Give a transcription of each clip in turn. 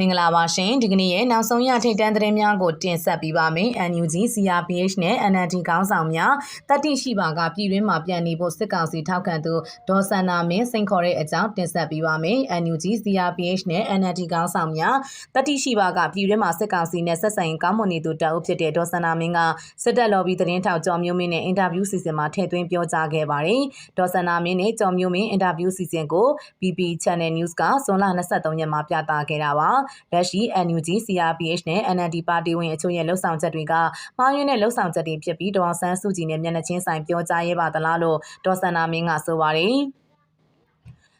မင်္ဂလာပါရှင်ဒီကနေ့ရဲ့နောက်ဆုံးရထိတ်တန်းသတင်းများကိုတင်ဆက်ပေးပါမယ် NUG CRPH နဲ့ NLD ခေါင်းဆောင်များတတိရှိပါကပြည်တွင်းမှာပြန်နေဖို့စစ်ကောင်စီထောက်ခံသူဒေါ်စန္နာမင်းစိန်ခေါ်တဲ့အကြောင်းတင်ဆက်ပေးပါမယ် NUG CRPH နဲ့ NLD ခေါင်းဆောင်များတတိရှိပါကပြည်တွင်းမှာစစ်ကောင်စီနဲ့ဆက်ဆံရေးကောင်းမွန်နေသူတအုပ်ဖြစ်တဲ့ဒေါ်စန္နာမင်းကစစ်တပ်လော်ဘီသတင်းထောက်ကျော်မျိုးမင်းနဲ့အင်တာဗျူးစီစဉ်မှာထည့်သွင်းပြောကြားခဲ့ပါတယ်ဒေါ်စန္နာမင်းနဲ့ကျော်မျိုးမင်းအင်တာဗျူးစီစဉ်ကို BP Channel News ကဇွန်လ23ရက်မှာပြသခဲ့တာပါလက်ရှိ NUG CRPH နဲ့ NLD ပါတီဝင်အချို့ရဲ့လှုပ်ဆောင်ချက်တွေကမှားယွင်းတဲ့လှုပ်ဆောင်ချက်တွေဖြစ်ပြီးဒေါ်အောင်ဆန်းစုကြည်နဲ့မျက်နှာချင်းဆိုင်ပြောကြားရဲပါသလားလို့ဒေါ်စန္နာမင်းကဆိုပါတယ်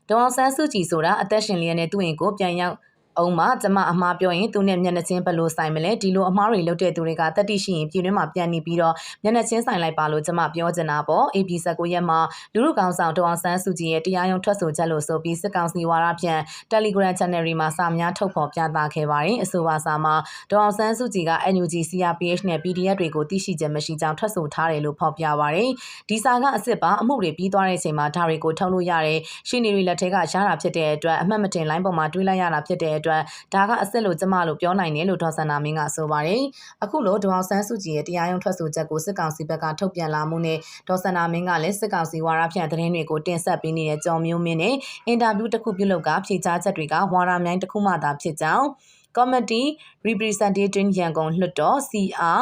ဒေါ်အောင်ဆန်းစုကြည်ဆိုတာအသက်ရှင်လျက်နဲ့သူ့ရင်ကိုပြန်ရောက် အောင်မကျမအမှားပြောရင်သူနဲ့မျက်နှာချင်းဘယ်လိုဆိုင်မလဲဒီလိုအမှားတွေလုပ်တဲ့သူတွေကတတိရှိရင်ပြည်တွင်းမှာပြန်နေပြီးတော့မျက်နှာချင်းဆိုင်လိုက်ပါလို့ကျမပြောချင်တာပေါ့ AP 19ရက်မှာလူလူကောင်ဆောင်ဒေါအောင်ဆန်းစုကြည်ရဲ့တရားရုံးထွက်ဆိုချက်လို့ဆိုပြီးစစ်ကောင်စီဝါဒဖြန့် Telegram Channel တွေမှာစာများထုတ်ဖော်ပြသခဲ့ပါတယ်အဆိုပါစာမှာဒေါအောင်ဆန်းစုကြည်က NUG CRPH နဲ့ PDF တွေကိုသိရှိချက်မရှိကြောင်းထွက်ဆိုထားတယ်လို့ဖော်ပြပါတယ်ဒီစာကအစ်စ်ပါအမှုတွေပြီးသွားတဲ့အချိန်မှာဒါတွေကိုထုတ်လို့ရတယ်ရှင်းနေရီလက်ထက်ကရတာဖြစ်တဲ့အတွက်အမှတ်မတင်လိုင်းပေါ်မှာတွေးလိုက်ရတာဖြစ်တဲ့အတွက်ဒါကအစ်စ်လို့ကျမလို့ပြောနိုင်တယ်လို့ဒေါ်စန္နာမင်းကဆိုပါတယ်အခုလိုဒေါအောင်ဆန်းစုကြည်ရဲ့တရားရုံးထွက်ဆိုချက်ကိုစစ်ကောင်စီဘက်ကထုတ်ပြန်လာမှုနဲ့ဒေါ်စန္နာမင်းကလည်းစစ်ကောင်စီဝါရဖြန့်သတင်းတွေကိုတင်ဆက်ပေးနေတဲ့ကြော်မျိုးမင်းနဲ့အင်တာဗျူးတစ်ခုပြုလုပ်ကဖြေကြားချက်တွေကဝါရမြိုင်းတစ်ခုမှသာဖြစ်ကြောင်း Committee Representation ရန်ကုန်လွှတ်တော် CR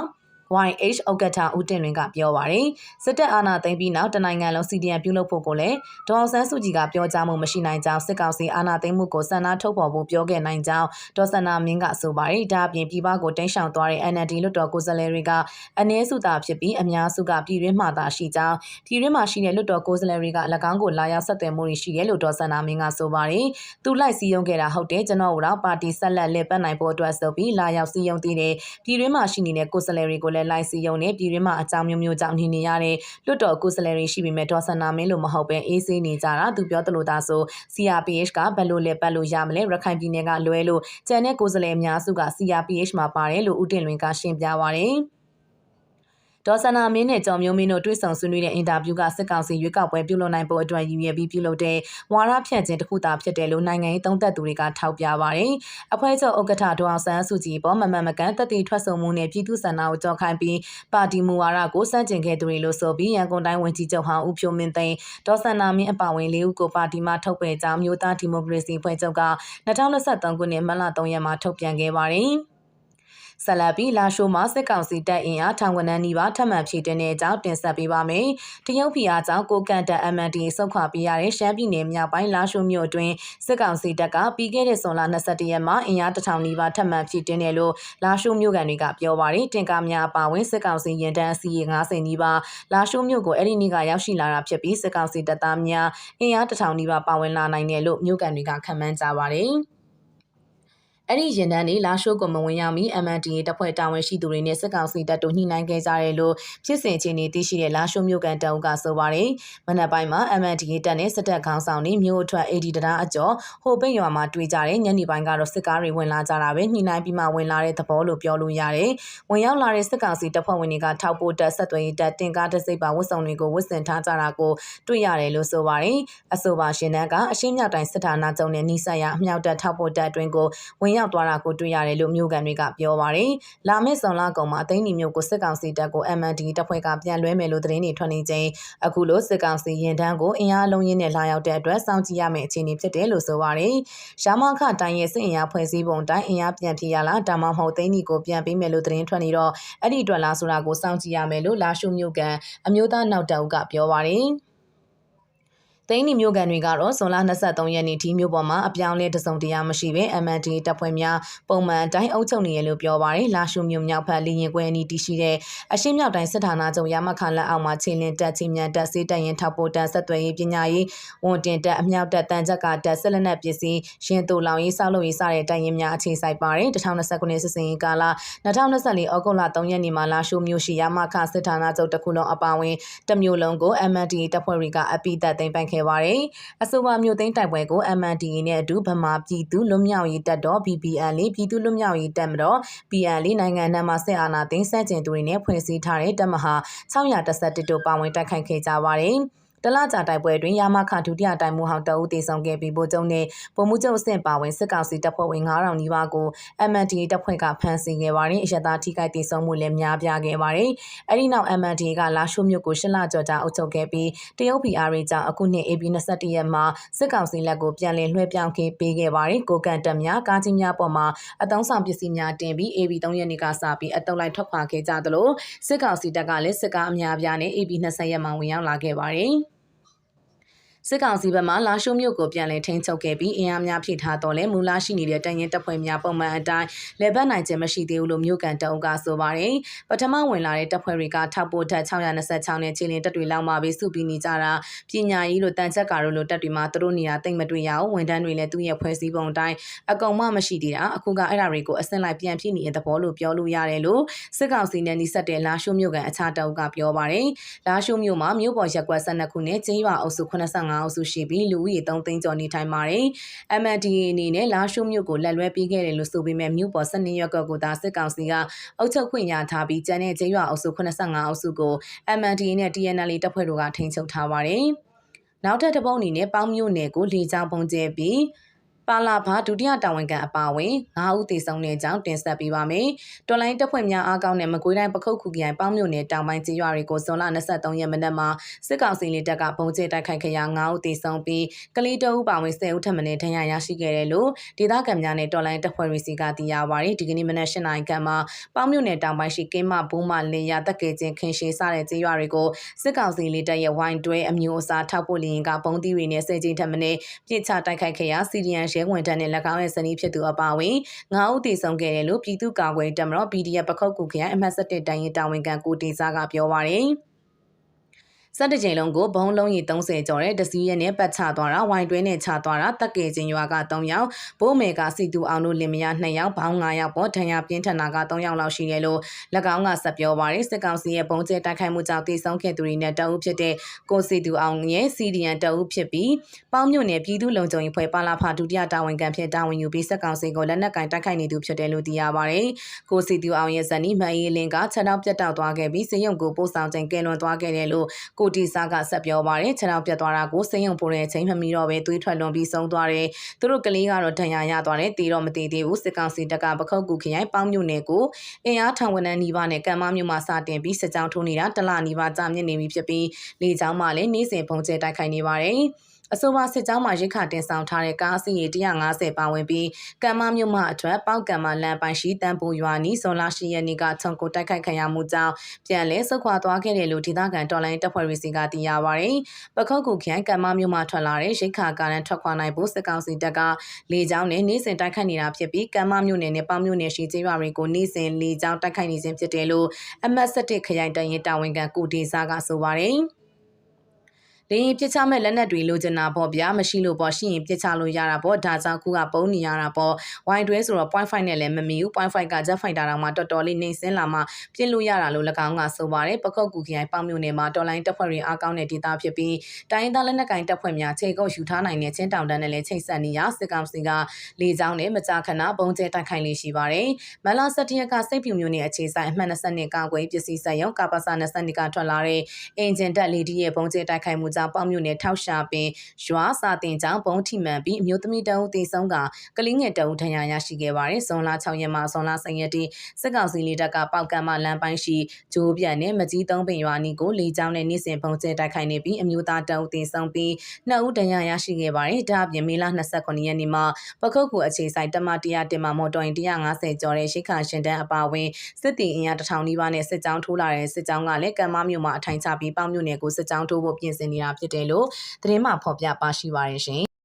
YH ဥက္ကဋ္ဌဦးတင်လွင်ကပြောပါရယ်စစ်တပ်အာဏာသိမ်းပြီးနောက်တနိုင်ငံလုံး CDN ပြုလုပ်ဖို့ကိုလည်းဒေါ်အောင်ဆန်းစုကြည်ကပြောကြားမှုမရှိနိုင်ကြောင်းစစ်ကောင်စီအာဏာသိမ်းမှုကိုစံနာထုတ်ဖော်ဖို့ပြောခဲ့နိုင်ကြောင်းဒေါ်စန္နာမင်းကဆိုပါရယ်ဒါအပြင်ပြည်ပကိုတင်းရှောင်သွားတဲ့ NLD လွှတ်တော်ကိုယ်စားလှယ်တွေကအနည်းစုသာဖြစ်ပြီးအများစုကပြည်တွင်းမှာသာရှိကြောင်းပြည်တွင်းမှာရှိတဲ့လွှတ်တော်ကိုယ်စားလှယ်တွေက၎င်းကိုလာရောက်ဆက်သွယ်မှုတွေရှိတယ်လို့ဒေါ်စန္နာမင်းကဆိုပါရယ်သူလိုက်စည်းရုံးခဲ့တာဟုတ်တယ်ကျွန်တော်တို့ပါတီဆက်လက်လက်ပတ်နိုင်ဖို့အတွက်ဆိုပြီးလာရောက်စည်းရုံးတည်တဲ့ပြည်တွင်းမှာရှိနေတဲ့ကိုယ်စားလှယ်တွေကိုလည်းလိုက်စီယုံနဲ့ပြည်တွင်းမှာအကြောင်းမျိုးမျိုးကြောင့်နေနေရတဲ့လွတ်တော်ကိုယ်စားလှယ်တွေရှိပေမဲ့ဒေါ်စန္နာမင်းလို့မဟုတ်ပဲအေးဆေးနေကြတာသူပြောသလိုသာဆို CRPH ကဘယ်လိုလဲပတ်လို့ရမလဲရခိုင်ပြည်နယ်ကလွဲလို့ကျန်တဲ့ကိုယ်စားလှယ်အများစုက CRPH မှာပါတယ်လို့ဦးတင်လွင်ကရှင်းပြပါရယ် ဒေါ်စနာမင်းနဲ့ကျော်မျိုးမင်းတို့တွေ့ဆုံဆွေးနွေးတဲ့အင်တာဗျူးကစစ်ကောင်စီရွေးကောက်ပွဲပြုလုပ်နိုင်ဖို့အတွက်ရည်ရွယ်ပြီးပြုလုပ်တဲ့ဝါရဖြန့်ခြင်းတစ်ခုသာဖြစ်တယ်လို့နိုင်ငံရေးသုံးသပ်သူတွေကထောက်ပြပါတယ်။အဖွဲ့ချုပ်ဥက္ကဋ္ဌဒေါအောင်ဆန်းစုကြည်ပေါ်မမှန်မကန်တက်တီထွက်ဆုံမှုနဲ့ပြည်သူ့ဆန္ဒကိုကြောက်ခိုင်းပြီးပါတီမူဝါဒကိုစန့်ကျင်ခဲ့သူတွေလို့ဆိုပြီးရန်ကုန်တိုင်းဝန်ကြီးချုပ်ဟောင်းဦးဖြိုးမင်းသိန်းဒေါ်စနာမင်းအပါဝင်၄ဦးကိုပါတီမှထုတ်ပယ်ကြောင်းမျိုးသားဒီမိုကရေစီဖွဲ့ချုပ်က2023ခုနှစ်မတ်လ3ရက်မှာထုတ်ပြန်ခဲ့ပါတယ်။ ဆက်လက်ပြီးလာရှိုးမှာစစ်ကောင်စီတပ်အင်အားထောင်ဝန်းနီးပါးထပ်မံဖြည့်တင်တဲ့အကြောင်းတင်ဆက်ပေးပါမယ်။တရုတ်ဖီအားကြောင့်ကိုကန်တက် MND ဆုတ်ခွာပေးရတဲ့ရှမ်းပြည်နယ်မြောက်ပိုင်းလာရှိုးမြို့အတွင်းစစ်ကောင်စီတပ်ကပြီးခဲ့တဲ့ဇွန်လ22ရက်မှာအင်အားတထောင်နီးပါးထပ်မံဖြည့်တင်တယ်လို့လာရှိုးမြို့ကန်တွေကပြောပါတယ်။တင်ကားများပါဝင်စစ်ကောင်စီရင်တန်းအစီရေ90နီးပါးလာရှိုးမြို့ကိုအဲ့ဒီနေ့ကရောက်ရှိလာတာဖြစ်ပြီးစစ်ကောင်စီတပ်သားများအင်အားတထောင်နီးပါးပါဝင်လာနိုင်တယ်လို့မြို့ကန်တွေကခန့်မှန်းကြပါတယ်။ အဲ့ဒီရင်တန်းတွေလာရှိုးကိုမဝင်ရောက်မီ MNDA တပ်ဖွဲ့တာဝန်ရှိသူတွေနဲ့စစ်ကောင်စီတပ်တို့ညှိနှိုင်းခဲ့ကြတယ်လို့ဖြစ်စဉ်ချင်းတွေသိရှိတဲ့လာရှိုးမြို့ကန်တအုပ်ကဆိုပါတယ်။မနက်ပိုင်းမှာ MNDA တပ်နဲ့စစ်တပ်ခေါင်းဆောင်တွေမြို့အထွက် AD တရားအကျော်ဟိုပိတ်ရွာမှာတွေ့ကြတယ်ညနေပိုင်းကတော့စစ်ကားတွေဝင်လာကြတာပဲညှိနှိုင်းပြီးမှဝင်လာတဲ့သဘောလို့ပြောလို့ရတယ်။ဝင်ရောက်လာတဲ့စစ်ကောင်စီတပ်ဖွဲ့ဝင်တွေကထောက်ပို့တပ်ဆက်သွယ်ရေးတပ်တင်ကားတစ်စိပ်ပါဝတ်စုံတွေကိုဝတ်ဆင်ထားကြတာကိုတွေ့ရတယ်လို့ဆိုပါတယ်။အဆိုပါရှင်တန်းကအရှင်းမြောက်တိုင်းစစ်ဌာနချုပ်နဲ့နှိစက်ရအမြောက်တပ်ထောက်ပို့တပ်အတွင်းကိုဝင်ရောက်သွားတာကိုတွေ့ရတယ်လို့မြို့ကန်တွေကပြောပါတယ်။လာမယ့်ဇွန်လကုန်မှာအသိန်းဒီမြို့ကိုစစ်ကောင်စီတပ်ကို MND တပ်ဖွဲ့ကပြန်လွှဲမယ်လို့သတင်းတွေထွက်နေချိန်အခုလိုစစ်ကောင်စီရင်တန်းကိုအင်အားလုံးရင်းနဲ့လာရောက်တဲ့အတွက်စောင့်ကြည့်ရမယ့်အခြေအနေဖြစ်တယ်လို့ဆိုပါတယ်။ရှာမခတိုင်းရဲ့စစ်အင်အားဖွဲ့စည်းပုံတိုင်းအင်အားပြန်ပြရလားဒါမှမဟုတ်သိန်းဒီကိုပြန်ပေးမယ်လို့သတင်းထွက်နေတော့အဲ့ဒီအတွက်လားဆိုတာကိုစောင့်ကြည့်ရမယ်လို့လာရှုမြို့ကန်အမျိုးသားနောက်တောက်ကပြောပါတယ်။ သိန်းနီမျိုးကန်တွေကတော့ဇွန်လ23ရက်နေ့ဒီမျိုးပေါ်မှာအပြောင်းလဲတစုံတရာမရှိဘဲ MND တပ်ဖွဲ့များပုံမှန်တိုင်းအုပ်ချုပ်နေရလို့ပြောပါရယ်လာရှုမျိုးမြောက်ဖက်လီရင်ကွဲအနီးတရှိတဲ့အရှင်းမြောက်တိုင်းစစ်ဌာနချုပ်ရမခလက်အောက်မှာချင်းလင်းတက်ချင်းမြန်တက်စေးတက်ရင်ထောက်ပို့တက်ဆက်သွယ်ရေးပညာရေးဝန်တင်တက်အမြောက်တက်တန်ချက်ကတက်ဆက်လက်နက်ပစ္စည်းရင်တူလောင်ရေးဆောက်လုပ်ရေးစတဲ့တိုင်ရင်များအခြေစိုက်ပါရယ်2020ခုနှစ်စစ်စင်ရေးကာလ2024ဩဂုတ်လ3ရက်နေ့မှာလာရှုမျိုးရှိရမခစစ်ဌာနချုပ်တစ်ခုလုံးအပါအဝင်တမျိုးလုံးကို MND တပ်ဖွဲ့တွေကအပိသက်သိမ်းပိုက်ခဲ့ပါတယ်။အဆိုပါမြို့သိမ်းတိုက်ပွဲကို MNDA နဲ့အတူဗမာပြည်သူလွတ်မြောက်ရေးတပ်တော် BPN လေးပြည်သူလွတ်မြောက်ရေးတပ်မတော် PN လေးနိုင်ငံနံမှာစစ်အာဏာသိမ်းဆန့်ကျင်သူတွေနဲ့ဖွဲ့စည်းထားတဲ့တပ်မဟာ611တို့ပါဝင်တိုက်ခိုက်ခဲ့ကြပါတယ်။ တလကြာတိုက်ပွဲတွင်ရာမခဒုတိယတိုင်မှုဟောင်းတအုပ်တေဆောင်ခဲ့ပြီးဗိုလ်ချုပ်နှင့်ဗိုလ်မှူးချုပ်အဆင့်ပါဝင်စစ်ကောင်စီတပ်ဖွဲ့ဝင်9000နီးပါးကို MNDA တပ်ဖွဲ့ကဖမ်းဆီးခဲ့ပါတယ်အရသာထိခိုက်တေဆုံးမှုလည်းများပြားခဲ့ပါတယ်အဲ့ဒီနောက် MNDA ကလာရှိုးမြို့ကိုရှစ်လကျော်ကြာအုပ်ချုပ်ခဲ့ပြီးတရုတ် PR ရေးကြောင့်အခုနှစ် AB 21ရက်မှာစစ်ကောင်စီလက်ကိုပြန်လည်လွှဲပြောင်းခဲ့ပေးခဲ့ပါတယ်ကိုကန်တက်များကားကြီးများပေါ်မှာအတုံးဆောင်ပစ္စည်းများတင်ပြီး AB 3ရက်နေ့ကစပြီးအတုံးလိုက်ထွက်ခွာခဲ့ကြသလိုစစ်ကောင်စီတပ်ကလည်းစစ်ကားအများပြားနဲ့ AB 20ရက်မှာဝင်ရောက်လာခဲ့ပါတယ် စစ်ကောင်စီဘက်မှလာရှိုးမြို့ကိုပြန်လည်ထိန်းချုပ်ခဲ့ပြီးအင်အားများဖြည့်ထားတော့လဲမူလရှိနေတဲ့တန်ရင်တပ်ဖွဲ့များပုံမှန်အတိုင်းလေပတ်နိုင်ခြင်းမရှိသေးဘူးလို့မြို့ကန်တအုပ်ကဆိုပါတယ်။ပထမဝင်လာတဲ့တပ်ဖွဲ့တွေကထောက်ပို့ထက်626နဲ့ခြေလင်းတပ်တွေလောက်မှပဲစုပြီးနေကြတာပညာရေးလို့တန်ချက်ကာတို့လို့တပ်တွေမှာသူတို့နေရာတိတ်မတွေ့ရအောင်ဝန်တန်းတွေလည်းသူ့ရဲ့ဖွဲ့စည်းပုံအတိုင်းအကောင်မှမရှိသေးတာအခုကအဲ့ဒါတွေကိုအစင်လိုက်ပြန်ဖြစ်နေတဲ့သဘောလို့ပြောလို့ရတယ်လို့စစ်ကောင်စီနဲ့နှိစက်တဲ့လာရှိုးမြို့ကန်အခြားတအုပ်ကပြောပါတယ်။လာရှိုးမြို့မှာမြို့ပေါ်ရက်ကွက်12ခုနဲ့ကျင်းရွာအုပ်စု85အုပ်စုရှိပြီးလူဦးရေ3သိန်းကျော်နေထိုင်ပါတယ်။ MNDA အနေနဲ့လာရှိုးမြို့ကိုလက်လွဲပေးခဲ့တယ်လို့ဆိုပေမဲ့မြို့ပေါ်12ရက်ကွက်ကိုသာစစ်ကောင်စီကအုပ်ချုပ်ခွင့်ရထားပြီးကျန်တဲ့ကျင်းရွာအုပ်စု85အုပ်စုကို MNDA နဲ့ TNL တပ်ဖွဲ့တို့ကထိန်းချုပ်ထားပါတယ်။နောက်ထပ်တစ်ပုတ်အနေနဲ့ပေါင်းမြို့နယ်ကိုလေကြောင်းပုံကျဲပြီး ပါလာဖာဒုတိယတာဝန်ခံအပါအဝင်9ဦးသေဆုံးတဲ့အကြောင်းတင်ဆက်ပေးပါမယ်။တော်လိုင်းတပ်ဖွဲ့များအားကောင်းတဲ့မကွေးတိုင်းပခုတ်ခုခရိုင်ပေါင်းမြို့နယ်တောင်ပိုင်းကျေးရွာတွေကိုဇွန်လ23ရက်မနက်မှာစစ်ကောင်စီလက်တပ်ကပုံကျဲတိုက်ခိုက်ခဲ့ရာ9ဦးသေဆုံးပြီးကလေးတအုပ်ပါဝင်10ဦးထပ်မံဒဏ်ရာရရှိခဲ့တယ်လို့ဒေသခံများနဲ့တော်လိုင်းတပ်ဖွဲ့တွေစီကသိရပါတယ်။ဒီကနေ့မနက်၈နာရီခန့်မှာပေါင်းမြို့နယ်တောင်ပိုင်းရှိကင်းမဘုံမလင်ရတက်ကဲချင်းခင်ရှေစတဲ့ကျေးရွာတွေကိုစစ်ကောင်စီလက်တပ်ရဲ့ဝိုင်းတွဲအမျိုးအစားထောက်ပို့လျင်ကပုံတီးတွေနဲ့ဆယ်ချင်းထပ်မံပြစ်ချတိုက်ခိုက်ခဲ့ရာစီရီယန်ရဲဝင်တပ်နဲ့၎င်းရဲ့ဇနီးဖြစ်သူအပါအဝင်9ဦးသေဆုံးခဲ့တယ်လို့ပြည်သူ့ကာကွယ်တပ်မတော် PDF ပခုတ်ကူခရိုင်အမှတ်7တိုင်ရင်တာဝန်ခံကိုတေစာကပြောပါရယ် စက်တကြိမ်လုံးကိုဘုံလုံးရီ30ကျော်တဲ့တစည်းရဲနဲ့ပတ်ချသွားတာဝိုင်တွဲနဲ့ချသွားတာတက်ကဲချင်းရွာက3ယောက်ဘိုးမေကစီတူအောင်တို့လင်မယား2ယောက်ဘောင်း9ယောက်ပေါ်ဒဏ်ရာပြင်းထန်တာက3ယောက်လောက်ရှိတယ်လို့၎င်းကဆက်ပြောပါရယ်စစ်ကောင်စီရဲ့ဘုံကျဲတိုက်ခိုက်မှုကြောင့်တေဆုံးခဲ့သူတွေနဲ့တအုပ်ဖြစ်တဲ့ကိုစီတူအောင်ရဲ့စီဒီယန်တအုပ်ဖြစ်ပြီးပေါင်းမြို့နယ်ပြည်သူ့လုံခြုံရေးဖွဲ့ပါလာဖဒုတိယတာဝန်ခံဖြစ်တာဝန်ယူပြီးစစ်ကောင်စီကိုလက်နက်ကင်တိုက်ခိုက်နေသူဖြစ်တယ်လို့သိရပါရယ်ကိုစီတူအောင်ရဲ့ဇနီးမအေးလင်းကခြေထောက်ပြတ်တောက်သွားခဲ့ပြီးစေယုံကိုပို့ဆောင်ခြင်းကဲလွန်သွားခဲ့တယ်လို့ကိုတီစာကဆက်ပြောပါတယ်ခြေထောက်ပြတ်သွားတာကိုစေယုံပို့တဲ့အချိန်မှမီတော့ပဲသွေးထွက်လွန်ပြီးဆုံးသွားတယ်သူတို့ကလေးကတော့ဒဏ်ရာရသွားတယ်တီတော့မတည်သေးဘူးစစ်ကောင်စီတပ်ကပခုတ်ကူခရိုင်ပေါင်းမြို့နယ်ကိုအင်အားထောင်ဝန်တန်းနီးပါးနဲ့ကံမမြို့မှာစတင်ပြီးစစ်ကြောင်းထိုးနေတာတလနီးပါးကြာမြင့်နေပြီဖြစ်ပြီးလေကြောင်းမှလည်းနေ့စဉ်ပုံကျဲတိုက်ခိုက်နေပါတယ် အဆိုပါစစ်ကြောင်းမှာရိခတင်ဆောင်ထားတဲ့ကားစီးရေ150ပါဝင်ပြီးကံမမြို့မှအထွက်ပေါက်ကံမလမ်းပိုင်းရှိတန်ပူရွာနီဇွန်လ10ရက်နေ့ကချုံကိုတိုက်ခိုက်ခံရမှုကြောင့်ပြန်လည်ဆုတ်ခွာသွားခဲ့တယ်လို့ဒေသခံတော်လိုင်းတပ်ဖွဲ့စီကသိရပါဗျ။ပခုတ်ကူခရိုင်ကံမမြို့မှထွက်လာတဲ့ရိခကားရန်ထွက်ခွာနိုင်ဖို့စစ်ကောင်စီတပ်ကလေကြောင်းနဲ့နေ့စဉ်တိုက်ခိုက်နေတာဖြစ်ပြီးကံမမြို့နယ်နဲ့ပေါမြို့နယ်ရှိကျေးရွာတွေကိုနေ့စဉ်လေကြောင်းတိုက်ခိုက်နေခြင်းဖြစ်တယ်လို့အမတ်7ခရိုင်တရင်တာဝန်ခံကိုဒေစာကဆိုပါတယ်။ လေရင်ပြစ်ချမဲ့လက်နက်တွေလိုချင်တာပေါ့ဗျာမရှိလို့ပေါ့ရှိရင်ပြစ်ချလို့ရတာပေါ့ဒါကြောင့်ခုကပုံနေရတာပေါ့ဝိုင်းတွဲဆိုတော့ point 5နဲ့လည်းမမီဘူး point 5က jet fighter တောင်မှတော်တော်လေးနေစင်းလာမှပြစ်လို့ရတာလို့၎င်းကဆိုပါတယ်ပကုတ်ကူခရိုင်ပေါင်မြို့နယ်မှာတော်လိုင်းတပ်ဖွဲ့တွေအားကောင်းတဲ့ဒေသဖြစ်ပြီးတိုင်းသားလက်နက်ကင်တပ်ဖွဲ့များခြေကုပ်ယူထားနိုင်တဲ့ချင်းတောင်တန်းနဲ့လည်းချိတ်ဆက်နေရစစ်ကောင်စီကလေကြောင်းနဲ့မကြာခဏဘုံကျဲတိုက်ခိုက်လေးရှိပါတယ်မလာစတရကစိတ်ပြူမျိုးနဲ့အခြေဆိုင်အမှတ်20ကာကွယ်ပစ္စည်းဆက်ရုံကပါစာ20ကထွက်လာတဲ့အင်ဂျင်တက်လေဒီရဲ့ဘုံကျဲတိုက်ခိုက်မှုကြောင့်ပေါင်မြို့နယ်ထောက်ရှာပင်ရွာစာတင်ကြောင့်ဘုံထိမှန်ပြီးအမျိုးသမီးတအုပ်တေဆုံးကကလေးငယ်တအုပ်ထဏ်ရာရရှိခဲ့ပါတယ်။ဇွန်လ6ရက်မှဇွန်လ10ရက်တိစစ်ကောင်စီလေးတပ်ကပေါက်ကမ်းမလမ်းပိုင်းရှိဂျိုးပြန်နဲ့မကြီးသုံးပင်ရွာနီကိုလေကြောင်းနဲ့နေ့စဉ်ပုံကျဲတိုက်ခိုက်နေပြီးအမျိုးသားတအုပ်တေဆုံးပြီးနှစ်ဦးထဏ်ရာရရှိခဲ့ပါတယ်။ဒါအပြင်မေလ29ရက်နေ့မှာပခုတ်ကူအခြေဆိုင်တမ100တင်မှာမော်တော်ရင်150ကျော်တဲ့ရှိခါရှင်တန်းအပါဝင်စစ်တီအင်အား1000နီးပါးနဲ့စစ်ကြောင်းထိုးလာတဲ့စစ်ကြောင်းကလည်းကံမမြို့မှာအထိုင်ချပြီးပေါင်းမြို့နယ်ကိုစစ်ကြောင်းထိုးဖို့ပြင်ဆင်နေတာဖြစ်တယ်လို့သတင်းမှဖော်ပြပါရှိပါရရှင်